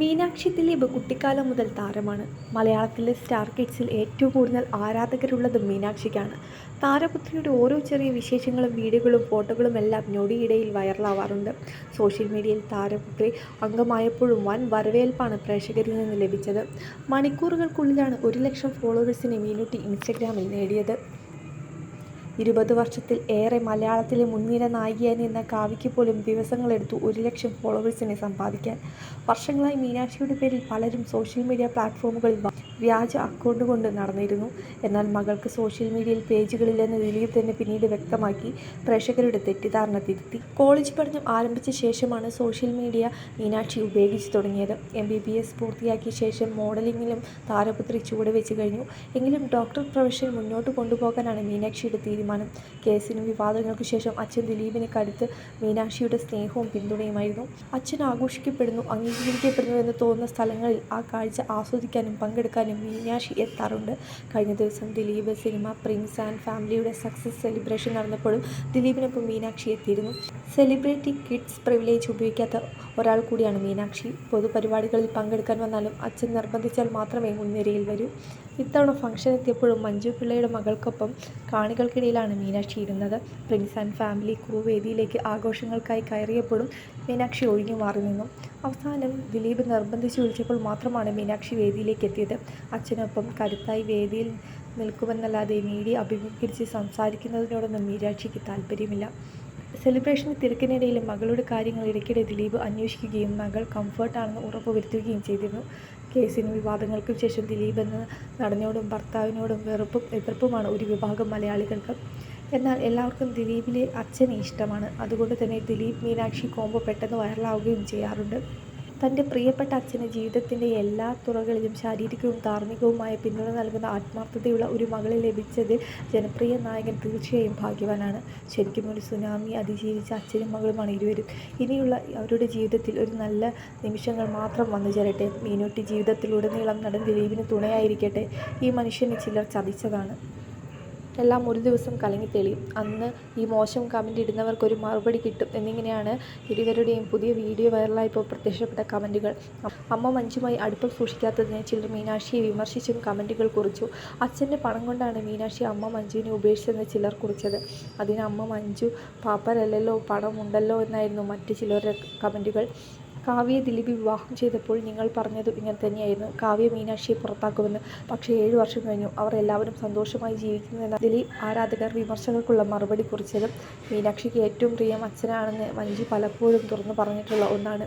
മീനാക്ഷി ദിലീപ് കുട്ടിക്കാലം മുതൽ താരമാണ്. മലയാളത്തിലെ സ്റ്റാർ കിഡ്സിൽ ഏറ്റവും കൂടുതൽ ആരാധകരുള്ളത് മീനാക്ഷിക്കാണ്. താരപുത്രിയുടെ ഓരോ ചെറിയ വിശേഷങ്ങളും വീഡിയോകളും ഫോട്ടോകളും എല്ലാം ഞൊടിയിടയിൽ വൈറലാവാറുണ്ട്. സോഷ്യൽ മീഡിയയിൽ താരപുത്രി അംഗമായപ്പോഴും വൻ വരവേൽപ്പാണ് പ്രേക്ഷകരിൽ നിന്ന് ലഭിച്ചത്. മണിക്കൂറുകൾക്കുള്ളിലാണ് ഒരു ലക്ഷം ഫോളോവേഴ്സിനെ മീനുട്ടി ഇൻസ്റ്റഗ്രാമിൽ നേടിയത്. ഇരുപത് വർഷത്തിൽ ഏറെ മലയാളത്തിലെ മുൻനിര നായികയായി നിന്ന കാവ്യയ്ക്ക് പോലും ദിവസങ്ങളെടുത്തു ഒരു ലക്ഷം ഫോളോവേഴ്സിനെ സമ്പാദിക്കാൻ. വർഷങ്ങളായി മീനാക്ഷിയുടെ പേരിൽ പലരും സോഷ്യൽ മീഡിയ പ്ലാറ്റ്ഫോമുകളിൽ വ്യാജ അക്കൗണ്ട് കൊണ്ട് നടന്നിരുന്നു. എന്നാൽ മകൾക്ക് സോഷ്യൽ മീഡിയയിൽ പേജുകളില്ലെന്ന് ദിലീപ് തന്നെ പിന്നീട് വ്യക്തമാക്കി പ്രേക്ഷകരുടെ തെറ്റിദ്ധാരണ തിരുത്തി. കോളേജ് പഠനം ആരംഭിച്ച ശേഷമാണ് സോഷ്യൽ മീഡിയ മീനാക്ഷി ഉപയോഗിച്ചു തുടങ്ങിയത്. എം ബി ബി എസ് പൂർത്തിയാക്കിയ ശേഷം മോഡലിങ്ങിലും താരപുത്രി ചുവടുവെച്ച് കഴിഞ്ഞു. എങ്കിലും ഡോക്ടർ പ്രൊഫഷൻ മുന്നോട്ട് കൊണ്ടുപോകാനാണ് മീനാക്ഷിയുടെ തീരുമാനം. കേസിനും വിവാദങ്ങൾക്ക് ശേഷം അച്ഛൻ ദിലീപിന് കടുത്ത് മീനാക്ഷിയുടെ സ്നേഹവും പിന്തുണയുമായിരുന്നു. അച്ഛൻ ആഘോഷിക്കപ്പെടുന്നു അംഗീകരിക്കപ്പെടുന്നു എന്ന് തോന്നുന്ന സ്ഥലങ്ങളിൽ ആ കാഴ്ച ആസ്വദിക്കാനും പങ്കെടുക്കാനും മീനാക്ഷി എത്താറുണ്ട്. കഴിഞ്ഞ ദിവസം ദിലീപ് സിനിമ പ്രിൻസ് ആൻഡ് ഫാമിലിയുടെ സക്സസ് സെലിബ്രേഷൻ നടന്നപ്പോഴും ദിലീപിനൊപ്പം മീനാക്ഷി എത്തിയിരുന്നു. സെലിബ്രിറ്റി കിഡ്സ് പ്രിവിലേജ് ഉപയോഗിക്കാത്ത ഒരാൾ കൂടിയാണ് മീനാക്ഷി. പൊതുപരിപാടികളിൽ പങ്കെടുക്കാൻ വന്നാലും അച്ഛൻ നിർബന്ധിച്ചാൽ മാത്രമേ മുൻനിരയിൽ വരൂ. ഇത്തവണ ഫംഗ്ഷൻ എത്തിയപ്പോഴും മഞ്ജു പിള്ളയുടെ മകൾക്കൊപ്പം കാണികൾക്കിടയിലാണ് മീനാക്ഷി ഇരുന്നത്. പ്രിൻസ് ആൻഡ് ഫാമിലി ക്രൂ വേദിയിലേക്ക് ആഘോഷങ്ങൾക്കായി കയറിയപ്പോഴും മീനാക്ഷി ഒഴിഞ്ഞു മാറി നിന്നു. അവസാനം ദിലീപ് നിർബന്ധിച്ച് വിളിച്ചപ്പോൾ മാത്രമാണ് മീനാക്ഷി വേദിയിലേക്ക് എത്തിയത് അച്ഛനൊപ്പം കരുത്തായി വേദിയിൽ നിൽക്കുമെന്നല്ലാതെ മീഡിയ അഭിമുഖീകരിച്ച് സംസാരിക്കുന്നതിനോടൊന്നും മീനാക്ഷിക്ക് താല്പര്യമില്ല. സെലിബ്രേഷൻ തിരക്കിനിടയിലും മകളുടെ കാര്യങ്ങൾ ഇടയ്ക്കിടെ ദിലീപ് അന്വേഷിക്കുകയും മകൾ കംഫർട്ടാണെന്ന് ഉറപ്പുവരുത്തുകയും ചെയ്തിരുന്നു. കേസിനും വിവാദങ്ങൾക്കും ശേഷം ദിലീപ് എന്ന നടനോടും ഭർത്താവിനോടും വെറുപ്പും എതിർപ്പുമാണ് ഒരു വിഭാഗം മലയാളികൾക്ക്. എന്നാൽ എല്ലാവർക്കും ദിലീപിലെ അച്ഛനെ ഇഷ്ടമാണ്. അതുകൊണ്ട് തന്നെ ദിലീപ് മീനാക്ഷി കോംബോ പെട്ടെന്ന് വൈറലാവുകയും ചെയ്യാറുണ്ട്. തന്റെ പ്രിയപ്പെട്ട അച്ഛന് ജീവിതത്തിന്റെ എല്ലാ തുറകളിലും ശാരീരികവും ധാർമ്മികവുമായ പിന്തുണ നൽകുന്ന ആത്മാർത്ഥതയുള്ള ഒരു മകളെ ലഭിച്ചതിൽ ജനപ്രിയ നായകൻ തീർച്ചയായും ഭാഗ്യവാനാണ്. ശരിക്കും ഒരു സുനാമി അതിജീവിച്ച അച്ഛനും മകളുമാണ് ഇരുവരും. ഇനിയുള്ള അവരുടെ ജീവിതത്തിൽ ഒരു നല്ല നിമിഷങ്ങൾ മാത്രം വന്നു ചേരട്ടെ. മീനൂട്ടി ജീവിതത്തിലുടനീളം നടൻ ദിലീപിന് തുണയായിരിക്കട്ടെ. ഈ മനുഷ്യനെ ചിലർ ചതിച്ചതാണ്. എല്ലാം ഒരു ദിവസം കലങ്ങി തെളിയും. അന്ന് ഈ മോശം കമന്റ് ഇടുന്നവർക്കൊരു മറുപടി കിട്ടും. എന്നിങ്ങനെയാണ് ഇരുവരുടെയും പുതിയ വീഡിയോ വൈറലായപ്പോൾ പ്രത്യക്ഷപ്പെട്ട കമന്റുകൾ അമ്മ മഞ്ജുമായി അടുപ്പം സൂക്ഷിക്കാത്തതിനെ ചിലർ മീനാക്ഷിയെ വിമർശിച്ചും കമന്റുകൾ കുറിച്ചു. അച്ഛന്റെ പണം കൊണ്ടാണ് മീനാക്ഷി അമ്മ മഞ്ജുവിനെ ഉപേക്ഷിച്ചതെന്ന് ചിലർ കുറിച്ചത്. അതിന് അമ്മ മഞ്ജു പാപ്പരല്ലല്ലോ പണമുണ്ടല്ലോ എന്നായിരുന്നു മറ്റു ചിലരുടെ കമന്റുകൾ കാവ്യയെ ദിലീപ് വിവാഹം ചെയ്തപ്പോൾ നിങ്ങൾ പറഞ്ഞത് ഇങ്ങനെ തന്നെയായിരുന്നു. കാവ്യ മീനാക്ഷിയെ പുറത്താക്കുമെന്ന്. പക്ഷേ ഏഴ് വർഷം കഴിഞ്ഞു. അവർ എല്ലാവരും സന്തോഷമായി ജീവിക്കുന്നുവെന്ന ദിലീപ് ആരാധകർ വിമർശകർക്കുള്ള മറുപടി കുറിച്ചതും. മീനാക്ഷിക്ക് ഏറ്റവും പ്രിയം അച്ഛനാണെന്ന് മഞ്ജു പലപ്പോഴും തുറന്നു പറഞ്ഞിട്ടുള്ള ഒന്നാണ്.